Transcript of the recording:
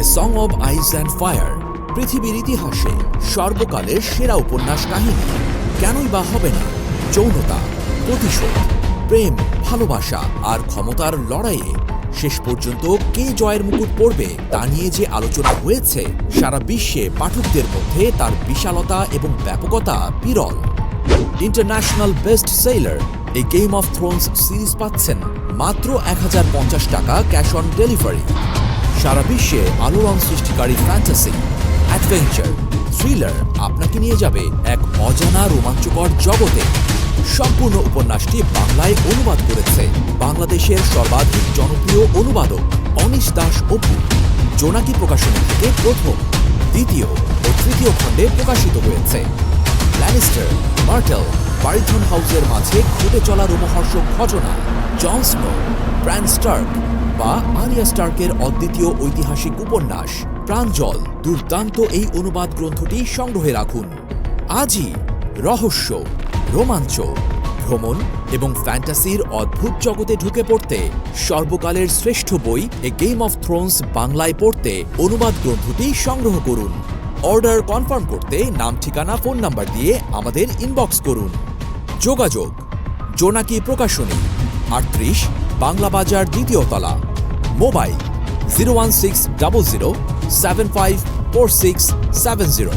A song of ice and fire পৃথিবীর ইতিহাসে সর্বকালের সেরা উপন্যাস কাহিনী। কেনই বা হবে না? যৌনতা, প্রতিশোধ, প্রেম, ভালোবাসা আর ক্ষমতার লড়াইয়ে শেষ পর্যন্ত কে জয়ের মুকুট পড়বে তা নিয়ে যে আলোচনা হয়েছে, সারা বিশ্বে পাঠকদের মধ্যে তার বিশালতা এবং ব্যাপকতা বিরল। ইন্টারন্যাশনাল বেস্ট সেলার এই গেম অফ থ্রোনস সিরিজ পাচ্ছেন মাত্র এক হাজার পঞ্চাশ টাকা ক্যাশ অন ডেলিভারি। সারা বিশ্বে আলোড়ন সৃষ্টিকারী ফ্যান্টাসি অ্যাডভেঞ্চার থ্রিলার আপনাকে নিয়ে যাবে এক অজানা রোমাঞ্চকর জগতে। সম্পূর্ণ উপন্যাসটি বাংলায় অনুবাদ করেছে বাংলাদেশের সর্বাধিক জনপ্রিয় অনুবাদক অনিশ দাস অপু। জোনাকি প্রকাশনী থেকে প্রথম, দ্বিতীয় ও তৃতীয় খণ্ডে প্রকাশিত হয়েছে। ল্যানিস্টার মার্টেল বারিথন হাউসের মাঝে ঘটে চলা রোমহর্ষক ঘটনা জন স্নো ব্র্যান স্টার্ক বা আরিয়া স্টার্কের অদ্বিতীয় ঐতিহাসিক উপন্যাস প্রাঞ্জল দুর্দান্ত এই অনুবাদ গ্রন্থটি সংগ্রহে রাখুন। আজই রহস্য, রোমাঞ্চ, ভ্রমণ এবং ফ্যান্টাসির অদ্ভুত জগতে ঢুকে পড়তে সর্বকালের শ্রেষ্ঠ বই এ গেম অফ থ্রোনস বাংলায় পড়তে অনুবাদ গ্রন্থটি সংগ্রহ করুন। অর্ডার কনফার্ম করতে নাম, ঠিকানা, ফোন নাম্বার দিয়ে আমাদের ইনবক্স করুন। যোগাযোগ, জোনাকি প্রকাশনী, আটত্রিশ, বাংলা বাজার দ্বিতীয় তলা। mobile zero one six double zero seven five four six seven zero